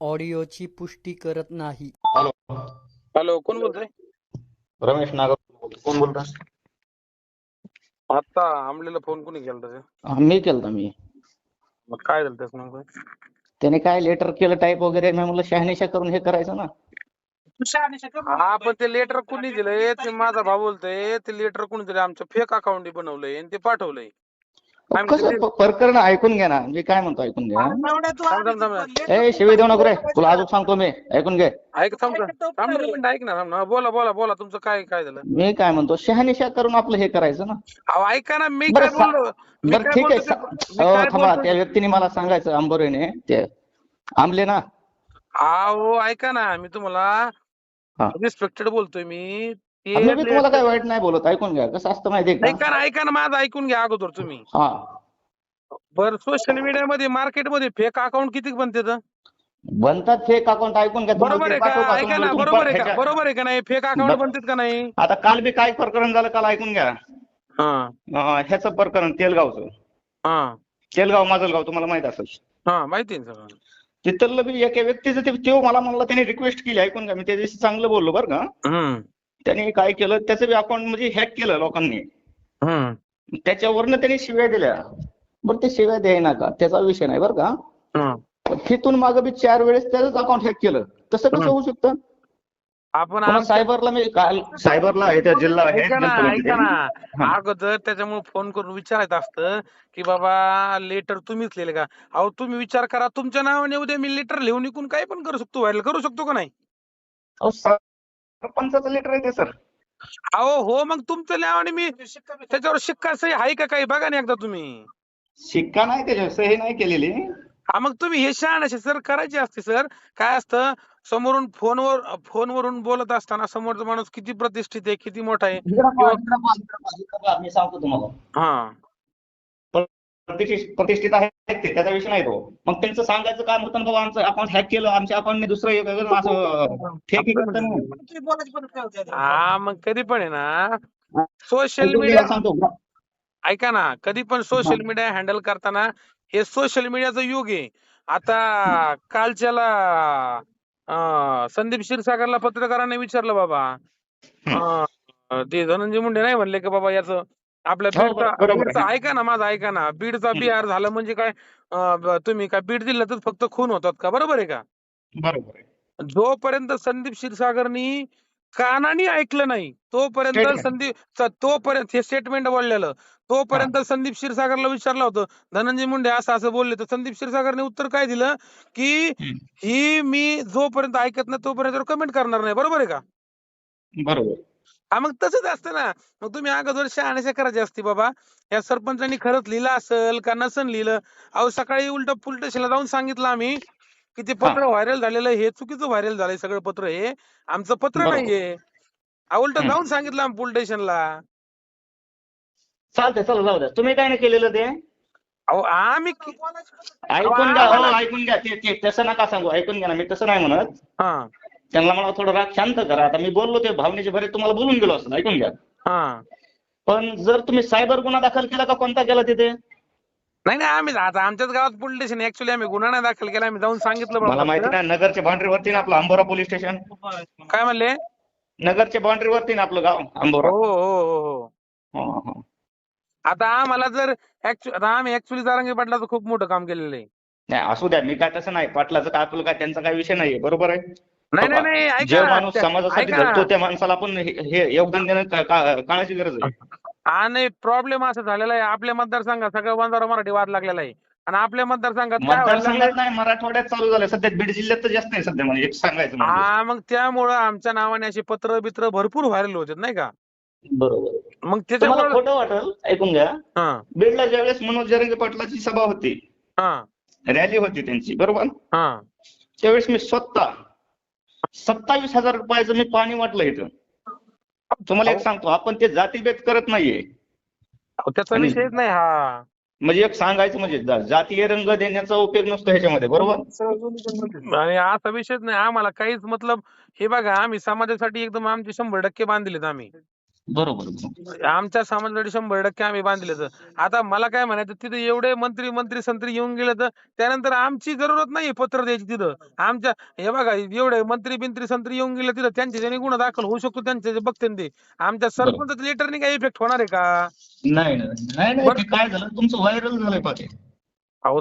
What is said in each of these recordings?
ऑडिओची पुष्टी करत नाही. हॅलो. हॅलो कोण बोलतोय? रमेश नागर. कोण बोलता आता आमलेला फोन कोणी केला त्याचे हा, मी केलता मी. मग काय झालं त्याच नेमकं? त्याने काय लेटर केलं टाईप वगैरे? मी म्हणलं शहानिशा करून हे करायचं ना. हा पण ते लेटर कोणी दिलंय? ते माझा भाऊ बोलतोय ते लेटर कोणी दिलंय? आमचं फेक अकाउंट बनवलंय आणि ते पाठवलंय. कसं प्रकरण ऐकून घ्या ना. मी काय म्हणतो ऐकून घ्या ए शिवी देऊ नको रे. तुला अजून सांगतो मी. ऐकून घे. ऐक थांब ऐक ना बोला बोला बोला. तुमचं काय काय झालं? मी काय म्हणतो शहानिशा करून आपलं हे करायचं ना. अहो ऐका ना. मी बरं ठीक आहे. हो थांबा. त्या व्यक्तीने मला सांगायचं आंबोरेने ते आंबले ना. अहो ऐका ना. मी तुम्हाला. रिस्पेक्टेड बोलतोय मी. मी तुम्हाला काय वाईट नाही बोलत ऐकून घ्या. कसं असतं माहितीये का? ऐका ना ऐका ना माझं ऐकून घ्या अगोदर तुम्ही. हा. बर सोशल मीडियामध्ये मार्केटमध्ये फेक अकाउंट किती बनते बनतात फेक अकाउंट ऐकून घ्या. बरोबर आहे का? ऐका ना बरोबर आहे का? बरोबर आहे का नाही? फेक अकाउंट बनतात का नाही? आता काल बी काय प्रकरण झालं काल ऐकून घ्या. हा. ह्याचं प्रकरण तेलगावचं. हा. तेलगाव माजलगाव तुम्हाला माहीत असेल. हा माहिती तिथलं बी एका व्यक्तीचं ते मला म्हणला त्याने रिक्वेस्ट केली ऐकून घ्या. मी त्या दिवशी चांगलं बोललो बरं का. त्याने काय केलं त्याचं बी अकाउंट म्हणजे हॅक केलं लोकांनी. हम्म. त्याच्यावरनं त्याने शिव्या दिल्या. बरं ते शिव्या द्यायना का? त्याचा विषय नाही बरं का? तिथून मागं बी चार वेळेस त्याच अकाउंट हॅक केलं. तसं कसं. होऊ शकतं? आपण सायबरला मी काल सायबरला आहे त्या जिल्हा आहे ऐका ना ऐका ना. अगोदर त्याच्यामुळे फोन करून विचारायचं असतं की बाबा लेटर तुम्हीच लिहिले का? अहो तुम्ही विचार करा. तुमच्या नावाने उद्या मी लेटर लिहून विकून काय पण करू शकतो व्हायरल करू शकतो का नाही? अहो, सरपंचाचं लेटर आहे ते सर अहो हो मग तुमच्या नावाने मी त्याच्यावर शिक्का सही आहे का काही? बघा ना एकदा तुम्ही. शिक्का नाही त्याच्यावर सही नाही केलेली. हा मग तुम्ही हे शहाणाचे सर करायचे असते सर काय असतं? समोरून फोनवर फोनवरून बोलत असताना समोरचा माणूस किती प्रतिष्ठित आहे किती मोठा आहे? मी सांगतो तुम्हाला. हा. प्रतिष्ठित प्रतिष्ठित आहेत ते त्याचा विषय नाही तो. मग त्यांचं सांगायचं काय होतं बाबा आमचं अकाउंट हॅक केलं आमच्या अकाउंटने दुसरं एक वेगळं असं फेक हा मग कधी पण आहे ना. सोशल मीडिया सांगतो. ऐका ना कधी पण सोशल मीडिया हँडल करताना हे सोशल मीडियाचं युग आहे. आता कालच्याला अं, संदीप क्षीरसागरला पत्रकारांनी विचारलं बाबा. अं, ते धनंजय मुंडे नाही म्हणले का बाबा याचं? आपल्या हो, ऐका ना माझं ऐका ना. बीडचा बिहार झालं म्हणजे काय तुम्ही काय बीड जिल्ह्यातच फक्त खून होतात का? बरोबर आहे का? बरोबर आहे. जोपर्यंत संदीप क्षीरसागरनी कानाने ऐकलं नाही तोपर्यंत. संदीप तोपर्यंत हे स्टेटमेंट बोललेलं तोपर्यंत संदीप क्षीरसागरला विचारलं होतं धनंजय मुंडे असं असं बोलले. तर संदीप क्षीरसागरने उत्तर काय दिलं? की. ही मी जोपर्यंत ऐकत नाही तोपर्यंत कमेंट करणार नाही. बरोबर आहे का? बरोबर. हा मग तसंच असतं ना. मग तुम्ही अगोदर शहाण्याशा करायची असते बाबा. या सरपंचांनी खरंच लिहिलं असेल का नसन लिहिलं? अहो सकाळी उलट पोलीस स्टेशनला जाऊन सांगितलं आम्ही की ते पत्र व्हायरल झालेलं हे चुकीचं व्हायरल झालंय सगळं पत्र हे. आमचं पत्र बरोबर. नाहीये. अहो उलट हम्म. जाऊन सांगितलं आम्ही पोलीस स्टेशनला. चालतंय चला जाऊ द्या. तुम्ही काय नाही केलेलं ते? अहो आम्ही कि- ऐकून घ्या हो आम्हाला- ऐकून घ्या. ते ते तसं नका सांगू. ऐकून घ्या ना मी तसं नाही म्हणत. हा. त्यांना मला थोडं राग शांत करा. आता मी बोललो ते भावनेच्या भरे तुम्हाला बोलून गेलो असं ऐकून घ्या. हा. पण जर तुम्ही सायबर गुन्हा दाखल केला का कोणता केला तिथे? नाही नाही आम्ही आता आमच्याच गावात पोलीस स्टेशन ऍक्च्युली आम्ही गुन्हा नाही दाखल केला आम्ही जाऊन सांगितलं मला माहिती नाही नगरच्या बाउंड्रीवरती ना आपलं अंबोरा पोलीस स्टेशन काय म्हणले? नगरच्या बाउंड्रीवरती ना आपलं गाव अंबोरा. हो हो हो हो. हो, हो. आता आम्हाला जर आम्ही ऍक्च्युली जारांगे पाटलाचं खूप मोठं काम केलेलं आहे. नाही असू द्या मी काय तसं नाही पाटलाचं काय आपलं काय त्यांचा काय विषय नाहीये बरोबर आहे? नाही नाही नाही जे माणूस समाजासाठी ऐका. झटतो त्या माणसाला आपण हे हे योगदान देणं का- का- काळाची गरज आहे? आणि प्रॉब्लेम असा झालेला आहे आपल्या मतदारसंघात सगळं बंजारा मराठी वाद लागलेला आहे. आणि आपल्या मतदारसंघात काय व्हायला लागलंय? मतदारसंघात नाही मराठवाड्यात चालू झालं सध्या बीड जिल्ह्यात तर जास्त नाही सध्या म्हणजे एक सांगायचं म्हणजे. हा मग त्यामुळं आमच्या नावाने अशी पत्र बित्र भरपूर व्हायरल होतात नाही का? बरोबर. मग तुम्हाला त्याच्यामुळे खोटं वाटेल ऐकून घ्या. हा. बीडला ज्यावेळेस मनोज जरंगे पाटलाची सभा होती हा. रॅली होती त्यांची बरोबर? हा. त्यावेळेस मी स्वतः सत्तावीस हजार रुपयाचं मी पाणी वाटलं इथं. तुम्हाला एक सांगतो आपण ते जातीभेद करत नाहीये. त्याचा आणि- विषयच नाही हा. म्हणजे एक सांगायचं म्हणजे जा- जातीय रंग देण्याचा उपयोग नसतो ह्याच्यामध्ये बरोबर? आणि असा विषयच नाही आम्हाला काहीच मतलब हे बघा आम्ही समाजासाठी एकदम आमचे शंभर टक्के बांधलेत आम्ही. बरोबर बरोबर. आमच्या समाजासाठी शंभर टक्के आम्ही बांधले तर आता मला काय म्हणायचं तिथे एवढे मंत्री मंत्री संत्री येऊन गेले तर त्यानंतर आमची जरूरत नाही पत्र द्यायची तिथं. आमच्या हे बघा एवढे मंत्री बिंत्री संत्री येऊन गेले तिथं त्यांचे गुन्हा दाखल होऊ शकतो त्यांचे बघते ते. आमच्या सरपंच लेटरने काही इफेक्ट होणार आहे का? नाही नाही काय झालं तुमचं व्हायरल झालंय पाके. अहो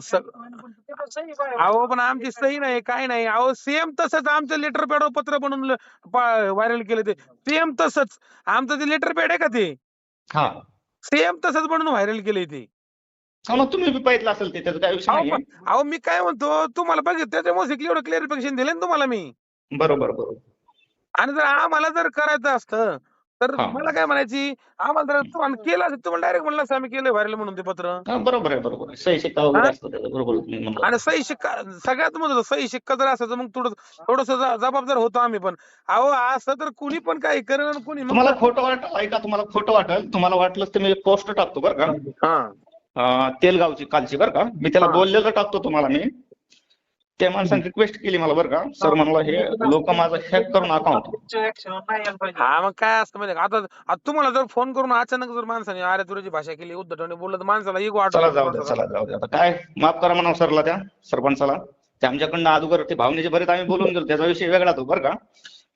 अहो पण आमची सही नाही काय नाही. अहो सेम तसंच आमचं लेटर पॅडवर पत्र बनवून व्हायरल केलं ते. सेम तसंच. आमचं ते लेटर पॅड आहे का ते? हा. सेम तसंच बनवून व्हायरल केलंय ते. हा मग तुम्ही बी पाहिलं असेल ते त्याचा काय विषय अहो मी काय म्हणतो तुम्हाला बघितलं त्याच्यामुळे एवढं क्लिअरिफिकेशन दिलं ना तुम्हाला मी. बरोबर बरोबर. आणि जर आम्हाला जर करायचं असतं तर हा. मला काय म्हणायची? आम्हाला जर तुम्हाला केलं असतं तुम्हाला डायरेक्ट म्हणलं आम्ही केलं व्हायरल म्हणून ते पत्र. हा बरोबर आहे बरोबर आहे. सही शिक्का वगैरे? असतो त्याचा बरोबर तुम्ही म्हणला. आणि सही शिक्का सगळ्यात महत्वाचं सही शिक्का जर असायचं मग थोडं थोडस जबाबदार होतो आम्ही पण. अहो असं तर कुणी पण काही करेल आणि कुणी मग तुम्हाला खोटं वाटलं ऐका तुम्हाला खोटं वाटेल. तुम्हाला वाटलं तर मी पोस्ट टाकतो बरं का. हा. अं, तेलगावची कालची बरं का. मी त्याला हा. बोललेलं टाकतो तुम्हाला मी. त्या माणसाने रिक्वेस्ट केली मला बरं का. सर म्हणलं हे लोक माझं हॅक करून अकाउंट हा मग काय असतं माहिती का? आता आता तुम्हाला जर फोन करून अचानक जर माणसाने अरे तुझी भाषा केली उद्धटवणे बोललं तर माणसाला इगो चला जाऊ द्या चला जाऊ द्या. आता काय? माफ करा म्हणा सरला त्या सरपंचाला. ते आमच्याकडनं अगोदर ते भावनेचे बरेच आम्ही बोलून गेलो त्याचा विषय वेगळा तो बरं का?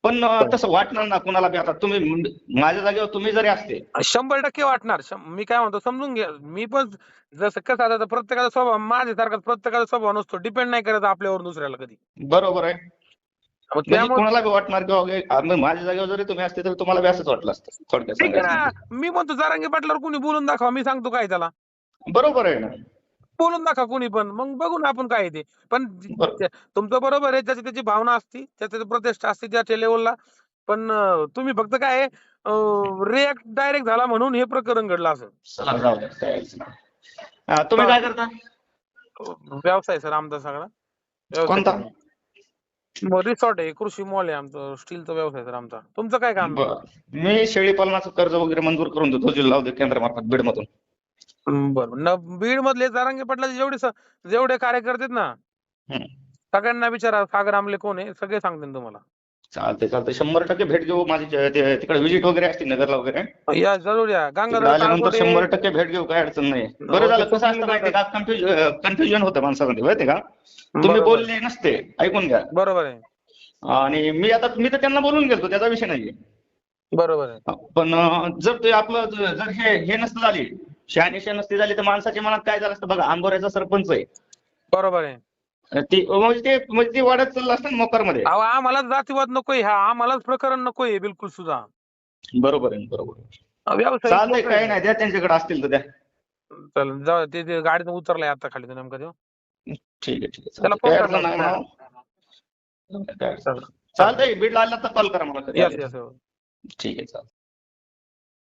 पण तसं वाटणार ना कुणाला बी आता? तुम्ही माझ्या जागेवर तुम्ही जरी असते. शंभर टक्के वाटणार. शं- मी काय म्हणतो समजून घ्या. मी पण जसं कसं आता प्रत्येकाचा स्वभाव माझ्यासारखा प्रत्येकाचा स्वभाव नसतो. डिपेंड नाही करत आपल्यावर दुसऱ्याला कधी. बरोबर आहे. मग म्हणजे त्यामुळे कुणाला बी वाटणार किंवा हे- माझ्या जागेवर जरी तुम्ही असते तरी तुम्हाला बी असंच वाटलं असतं. थोडक्यात ठीक आहे सांगायचं. ना. मी म्हणतो जारांगी पाटलावर कुणी बोलून दाखवा. मी सांगतो काय त्याला. बरोबर आहे ना. बोलून दाखवा कुणी पण. मग बघू ना आपण काय ते. पण तुमचं बरोबर आहे. ज्याची त्याची भावना असती त्याची प्रतिष्ठा असते त्या लेवलला पण तुम्ही फक्त काय रिॲक्ट डायरेक्ट झाला म्हणून हे प्रकरण घडलं असं. तुम्ही काय करता? व्यवसाय सर आमचा सगळा. कोणता? रिसॉर्ट आहे. कृषी मॉल आहे आमचं. स्टीलचा व्यवसाय सर आमचा. तुमचं काय काम. मी शेळी पालनाचं कर्ज वगैरे मंजूर करून देतो. जिल्हा केंद्रामार्फत बरं. न बीड मधले जारांगे पाटलाचे जेवढे स- जेवढे कार्यकर्ते आहेत ना हम्म. सगळ्यांना विचारा सागर आमले कोण आहे सगळे सांगतील तुम्हाला. चालते चालते शंभर टक्के भेट घेऊ माझी जे- ते- तिकडे व्हिजिट वगैरे असते नगरला वगैरे. या जरूर या. तिकडे गंगाधर आल्यानंतर शंभर टक्के भेट घेऊ काय अडचण नाही बरं झालं कसं असतं माहिती का? कन्फ्युजन होतं माणसामध्ये माहिती का? तुम्ही बरोबर. बोलले नसते ऐकून घ्या. बरोबर आहे. आणि मी आता मी तर त्यांना बोलून गेलो त्याचा विषय नाहीये. बरोबर आहे. पण अं, जर ते आपलं ज- जर हे हे नसतं झाली शहानिशा नसती झाली तर माणसाच्या मनात काय झालं असतं? बघा आंबोऱ्याचा सरपंच आहे. बरोबर आहे. ती म्हणजे ते म्हणजे ते वाढत चाललं असतं मोकारमध्ये. अहो आम्हाला जातीवाद नकोय हा. आम्हालाच प्रकरण नकोय बिलकुल सुद्धा. बरोबर आहे बरोबर आहे. चालतंय काही नाही द्या त्यांच्याकडे असतील तर द्या. चल जाऊ ते ते गाडीतून उतरलाय आता खाली तो नेमका तो ठीक आहे ठीक आहे. त्याला चालतंय. काय फोन अडचण नाही? काय अडचण नाही. चालतंय बीडला आला तर कॉल करा मला कधी यस आले. यस ठीक आहे चालतंय.